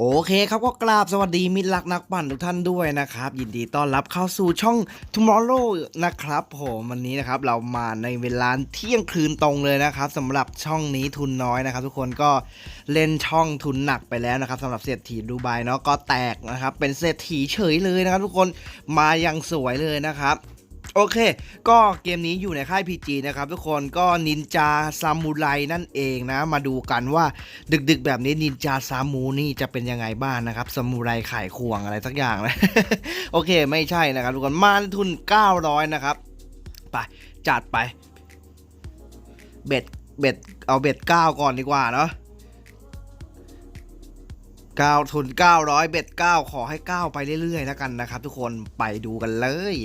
โอเคครับก็กราบสวัสดีมิตรรักนักปั่นทุกท่านด้วยนะครับ ยินดีต้อนรับเข้าสู่ช่อง Tomorrow นะครับผมวันนี้นะครับเรามาในเวลาเที่ยงคืนตรงเลยนะครับสำหรับช่องนี้ทุนน้อยนะครับ ทุกคนก็เล่นช่องทุนหนักไปแล้วนะครับสำหรับเศรษฐีดูไบเนาะก็แตกนะครับเป็นเศรษฐีเฉยเลยนะครับ ทุกคนมาอย่างสวยเลยนะครับ โอเค ก็เกมนี้อยู่ในค่าย PG นะครับทุกคนก็นินจาซามูไรนั่นเองนะ มาดูกันว่าดึกๆแบบนี้นินจาซามูนี่จะเป็นยังไงบ้างนะครับซามูไรไข่ควงอะไรสักอย่างนะ โอเคไม่ใช่นะครับทุกคนมาทุน 900 นะครับ ไปจัดไป เบ็ดเบ็ดเอาเบ็ด 9 ก่อนดีกว่าเนาะ9ทุน 900 เบ็ด 9 ขอให้ 9 ไปเรื่อยๆแล้วกันนะครับทุกคนไปดูกันเลย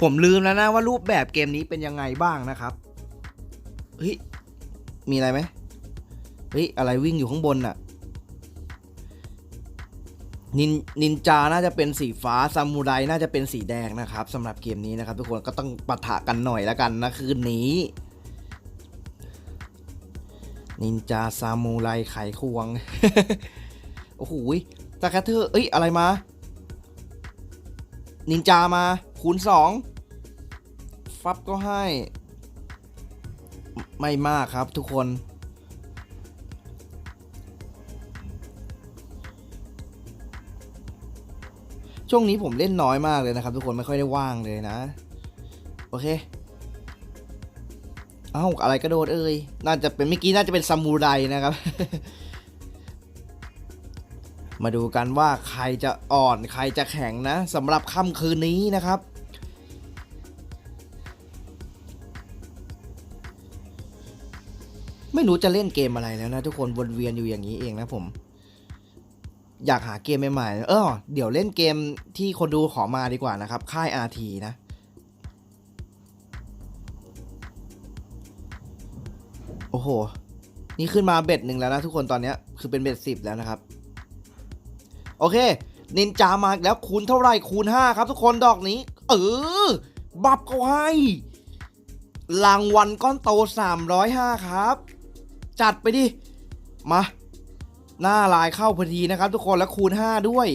ผมลืมแล้วนะว่ารูปแบบเกมนี้เป็นยังไงบ้างนะครับเฮ้ยมีอะไรไหมเฮ้ยอะไรวิ่งอยู่ข้างบนน่ะนินนินจาน่าจะเป็นสีฟ้าซามูไรน่าจะเป็นสีแดงนะครับสำหรับเกมนี้นะครับ ทุกคนก็ต้องปะทะกันหน่อยแล้วกันนะคืนนี้ นินจาซามูไรไขควง โอ้โหตะแคทเธอร์เอ้ยอะไรมา นินจามาคูณสองฟับก็ให้ ไม่มากครับทุกคนช่วงนี้ผมเล่นน้อยมากเลยนะครับ ทุกคนไม่ค่อยได้ว่างเลยนะ โอเคเอ้าอะไรกระโดดเอ่ยน่าจะเป็นเมื่อกี้น่าจะเป็นซามูไรนะครับ มาดูกันว่าใครจะอ่อนใครจะแข็งนะสำหรับค่ำคืนนี้นะครับ ไม่รู้จะเล่นเกมอะไรแล้วนะทุกคนวนเวียนอยู่อย่างนี้เองนะผม อยากหาเกมใหม่ๆเออเดี๋ยวเล่นเกมที่คนดูขอมาดีกว่านะครับ ค่าย RT นะโอ้โห นี่ขึ้นมาเบ็ดหนึ่งแล้วนะทุกคนตอนนี้คือเป็นเบ็ดสิบแล้วนะครับ โอเค นินจามาอีกแล้วคูณเท่าไหร่คูณ 5 ครับทุกคนดอกนี้ เออ บับเขาให้ รางวัลก้อนโต 305 ครับ จัดไปดิ มา หน้าลายเข้าพอดีนะครับทุกคนแล้วคูณ 5 ด้วย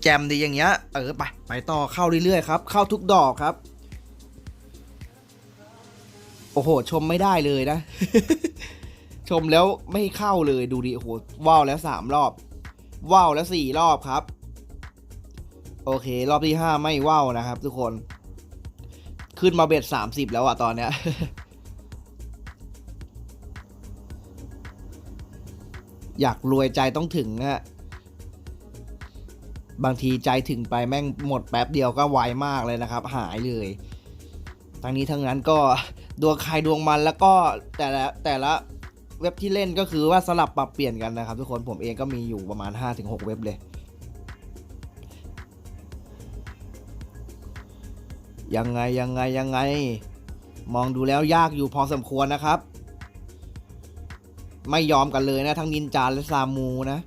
แจมดีอย่างเงี้ย เออ ไป ไปต่อเข้าเรื่อยๆครับ เข้าทุกดอกครับโอ้โห ชมไม่ได้เลยนะ ชมแล้วไม่เข้าเลยดูดิโอ้โหว้าวแล้วสามรอบ ว้าวแล้วสี่รอบครับ โอเค รอบที่ห้าไม่ว้าวนะครับ ทุกคน ขึ้นมาเบ็ดสามสิบแล้วอะตอนเนี้ยอยากรวยใจต้องถึงนะบางทีใจถึงไปแม่งหมดแป๊บเดียวก็ไวมากเลยนะครับ หายเลยทั้งนี้ทั้งนั้นก็ดวงใครดวงมันแล้วก็แต่ละแต่ละ เว็บที่เล่นก็คือว่าสลับปรับเปลี่ยนกันนะครับ ทุกคนผมเองก็มีอยู่ประมาณ 5-6 เว็บเลยยังไงยังไงยังไง มองดูแล้วยากอยู่พอสมควรนะครับ ไม่ยอมกันเลยนะ ทั้งนินจาและซามูนะ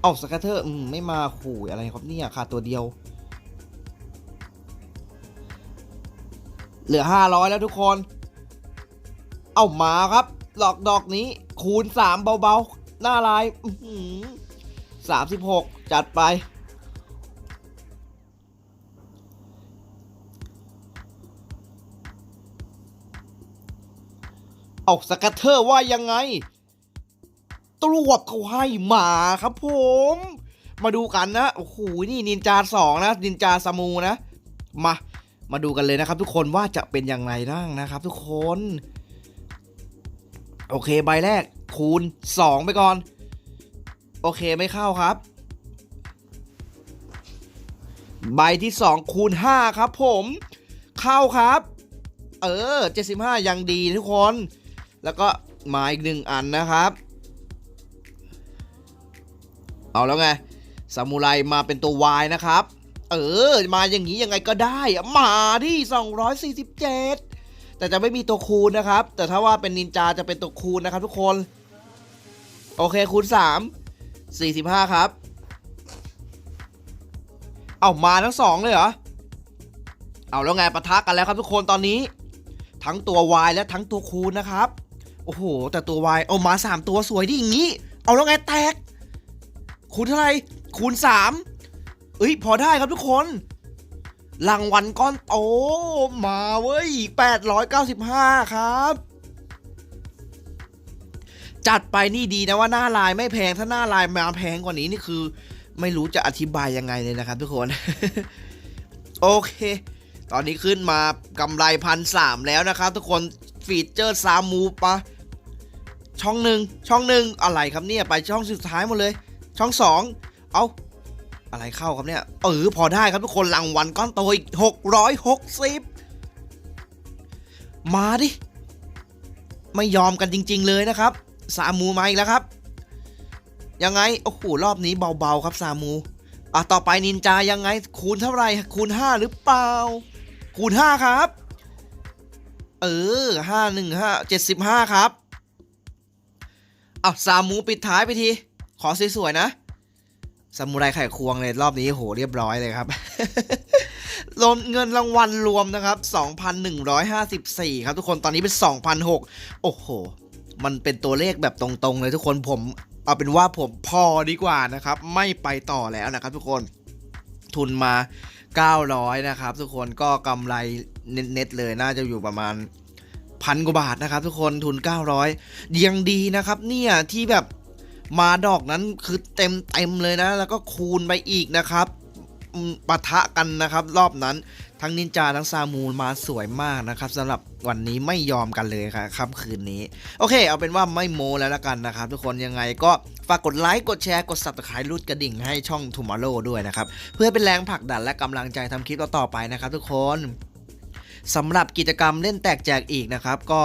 เอ้าสกัตเตอร์ไม่มาขู่อะไรครับเนี่ยขาดตัวเดียว เหลือ 500 แล้วทุกคน เอามาครับ หลอกดอกนี้ คูณ 3 เบาๆ หน้าลายสามสิบหกจัดไป เอาสกัตเทอร์ว่ายังไง ตรวจเขาให้หมาครับผม มาดูกันนะ โอ้โห นี่นินจาสองนะ นินจาซามูนะ มา มาดูกันเลยนะครับทุกคนว่าจะเป็นอย่างไรบ้างนะครับทุกคน โอเคใบแรกคูณ 2 ไปก่อน โอเคไม่เข้าครับ ใบที่ 2 คูณ 5 ครับผม เข้าครับ เออ 75 ยังดีทุกคน แล้วก็มาอีกหนึ่งอันนะครับ เอาแล้วไงซามูไรมาเป็นตัว Y นะครับ เออ มาอย่างนี้ยังไงก็ได้ มาที่ 247 แต่จะไม่มีตัวคูณนะครับ แต่ถ้าว่าเป็นนินจาจะเป็นตัวคูณนะครับ ทุกคน โอเคคูณ3 45 ครับ เอามาทั้งสองเลยเหรอ เอาแล้วไงปะทะกันแล้วครับทุกคนตอนนี้ ทั้งตัว Y และทั้งตัวคูณนะครับ โอ้โห แต่ตัว Y เอามา3ตัวสวยดิอย่างนี้ เอาแล้วไงแตก คูณเท่าไหร่คูณ3เอ้ยพอได้ครับทุกคน รางวัลก้อนโตมาเว้ย 895 ครับ จัดไปนี่ดีนะว่าหน้าลายไม่แพงถ้าหน้าลายมาแพงกว่านี้นี่คือ ไม่รู้จะอธิบายยังไงเลยนะครับทุกคน โอเค ตอนนี้ขึ้นมากำไรพันสามแล้วนะครับทุกคนฟีเจอร์ซามูปะช่องหนึ่งช่องหนึ่งอะไรครับเนี่ย ไปช่องสุดท้ายหมดเลย ช่องสองเอา อะไรเข้าครับเนี่ยเออพอได้ครับทุกคนรางวัลก้อนโตอีกหกร้อยหกสิบมาดิ ไม่ยอมกันจริง ๆ เลยนะครับซามูมาอีกแล้วครับ ยังไงโอ้โหรอบนี้เบาๆครับซามูอะต่อไปนินจายังไงคูณเท่าไหร่คูณ 5 หรือเปล่า คูณ 5 ครับ เออ5 1 5 75ครับอะซามูปิดท้ายไปที ขอสวยๆนะ ซามูไรไข่ควงเลยรอบนี้โหเรียบร้อยเลยครับรวมเงินรางวัลรวมนะครับ 2,154 ครับทุกคนตอนนี้เป็น 2,006 โอ้โห มันเป็นตัวเลขแบบตรงๆเลยทุกคนผมเอาเป็นว่าผมพอดีกว่านะครับ ไม่ไปต่อแล้วนะครับทุกคนทุนมา 900 นะครับ ทุกคนก็กำไรเน็ตๆเลยน่าจะอยู่ประมาณพันกว่าบาทนะครับ ทุกคนทุน 900 ยังดีนะครับ เนี่ยที่แบบ มาดอกนั้นคือเต็มเต็มเลยนะ แล้วก็คูณไปอีกนะครับปะทะกันนะครับ รอบนั้นทั้งนินจาทั้งซามูมาสวยมากนะครับสำหรับวันนี้ไม่ยอมกันเลยครับค่ำคืนนี้ โอเค เอาเป็นว่าไม่โมแล้วละกันนะครับ ทุกคนยังไงก็ฝากกดไลค์กดแชร์กด subscribe รูดกระดิ่งให้ช่อง Tomorrow ด้วยนะครับ เพื่อเป็นแรงผลักดันและกำลังใจทำคลิปต่อๆไปนะครับทุกคน สำหรับกิจกรรมเล่นแตกแจกอีกนะครับ ก็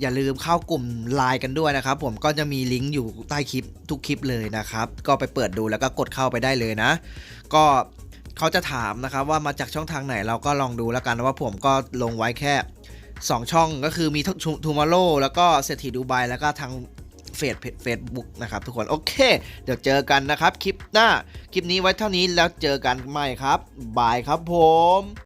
อย่าลืมเข้ากลุ่มไลน์กันด้วยนะครับ ผมก็จะมีลิงก์อยู่ใต้คลิปทุกคลิปเลยนะครับ ก็ไปเปิดดูแล้วก็กดเข้าไปได้เลยนะ ก็เขาจะถามนะครับว่ามาจากช่องทางไหนเราก็ลองดูแล้วกันว่าผมก็ลงไว้แค่ 2 ช่องก็คือมีทูมาโร่แล้วก็เศรษฐีดูไบแล้วก็ทางเฟซเฟซบุ๊กนะครับทุกคนโอเค เดี๋ยวเจอกันนะครับ คลิปหน้า คลิปนี้ไว้เท่านี้แล้วเจอกันใหม่ครับบายครับผม